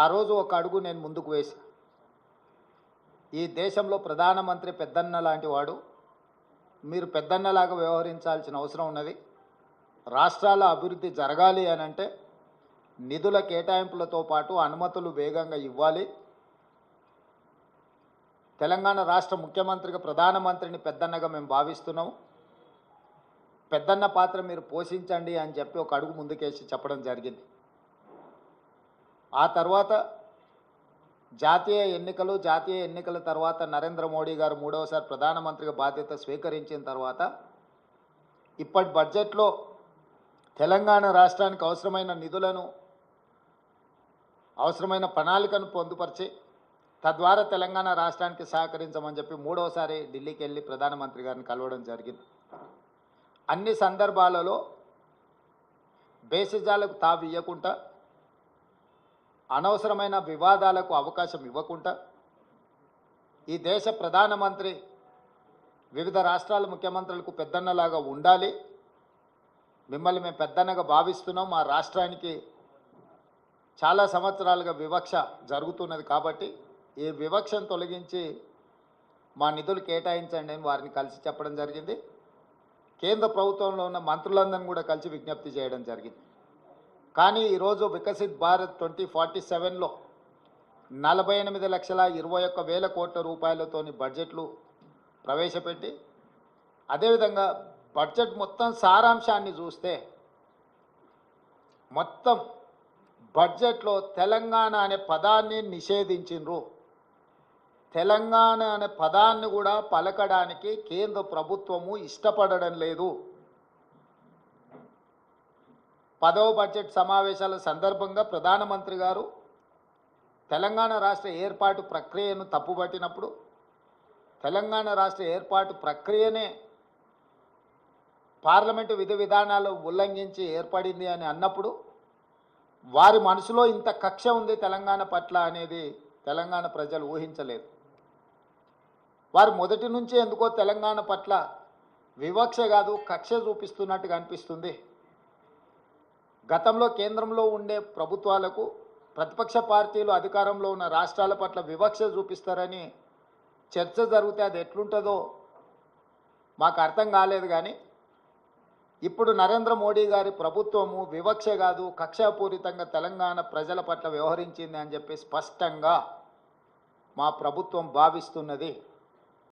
ఆ రోజు ఒక అడుగు నేను ముందుకు వేసి ఈ దేశంలో ప్రధానమంత్రి పెద్దన్న లాంటి వాడు మీరు పెద్దన్నలాగా వ్యవహరించాల్సిన అవసరం ఉన్నది. రాష్ట్రాల అభివృద్ధి జరగాలి అని అంటే నిధుల కేటాయింపులతో పాటు అనుమతులు వేగంగా ఇవ్వాలి. తెలంగాణ రాష్ట్ర ముఖ్యమంత్రిగా ప్రధానమంత్రిని పెద్దన్నగా మేము భావిస్తున్నాము పెద్దన్న పాత్ర మీరు పోషించండి అని చెప్పి ఒక అడుగు ముందుకేసి చెప్పడం జరిగింది. ఆ తర్వాత జాతీయ ఎన్నికలు జాతీయ ఎన్నికల తర్వాత నరేంద్ర మోడీ గారు మూడవసారి ప్రధానమంత్రిగా బాధ్యత స్వీకరించిన తర్వాత ఇప్పటి బడ్జెట్లో తెలంగాణ రాష్ట్రానికి అవసరమైన నిధులను అవసరమైన ప్రణాళికను పొందుపరిచి తద్వారా తెలంగాణ రాష్ట్రానికి సహకరించమని చెప్పి మూడవసారి ఢిల్లీకి వెళ్ళి ప్రధానమంత్రి గారిని కలవడం జరిగింది. అన్ని సందర్భాలలో బేసిజాలకు తావు ఇవ్వకుండా అనవసరమైన వివాదాలకు అవకాశం ఇవ్వకుండా ఈ దేశ ప్రధానమంత్రి వివిధ రాష్ట్రాల ముఖ్యమంత్రులకు పెద్దన్నలాగా ఉండాలి. మిమ్మల్ని మేము పెద్దన్నగా భావిస్తున్నాం. మా రాష్ట్రానికి చాలా సంవత్సరాలుగా వివక్ష జరుగుతున్నది కాబట్టి ఈ వివక్షను తొలగించి మా నిధులు కేటాయించండి అని వారిని కలిసి చెప్పడం జరిగింది. కేంద్ర ప్రభుత్వంలో ఉన్న మంత్రులందరినీ కూడా కలిసి విజ్ఞప్తి చేయడం జరిగింది. కానీ ఈరోజు వికసిత్ భారత్ ట్వంటీ ఫార్టీ సెవెన్లో నలభై ఎనిమిది లక్షల ఇరవై ఒక్క వేల కోట్ల రూపాయలతోని బడ్జెట్లు ప్రవేశపెట్టి అదేవిధంగా బడ్జెట్ మొత్తం సారాంశాన్ని చూస్తే మొత్తం బడ్జెట్లో తెలంగాణ అనే పదాన్ని నిషేధించిండ్రు. తెలంగాణ అనే పదాన్ని కూడా పలకడానికి కేంద్ర ప్రభుత్వము ఇష్టపడడం లేదు. పదవ బడ్జెట్ సమావేశాల సందర్భంగా ప్రధానమంత్రి గారు తెలంగాణ రాష్ట్ర ఏర్పాటు ప్రక్రియను తప్పుపట్టినప్పుడు తెలంగాణ రాష్ట్ర ఏర్పాటు ప్రక్రియనే పార్లమెంటు విధి విధానాలు ఉల్లంఘించి ఏర్పడింది అని అన్నప్పుడు వారి మనసులో ఇంత కక్ష ఉంది తెలంగాణ పట్ల అనేది తెలంగాణ ప్రజలు ఊహించలేదు. వారు మొదటి నుంచి ఎందుకో తెలంగాణ పట్ల వివక్ష కాదు కక్ష చూపిస్తున్నట్టుగా అనిపిస్తుంది. గతంలో కేంద్రంలో ఉండే ప్రభుత్వాలకు ప్రతిపక్ష పార్టీలు అధికారంలో ఉన్న రాష్ట్రాల పట్ల వివక్ష చూపిస్తారని చర్చ జరిగితే అది ఎట్లుంటుందో మాకు అర్థం కాలేదు కానీ ఇప్పుడు నరేంద్ర మోడీ గారి ప్రభుత్వము వివక్ష కాదు కక్షాపూరితంగా తెలంగాణ ప్రజల పట్ల వ్యవహరించింది అని చెప్పి స్పష్టంగా మా ప్రభుత్వం భావిస్తున్నది.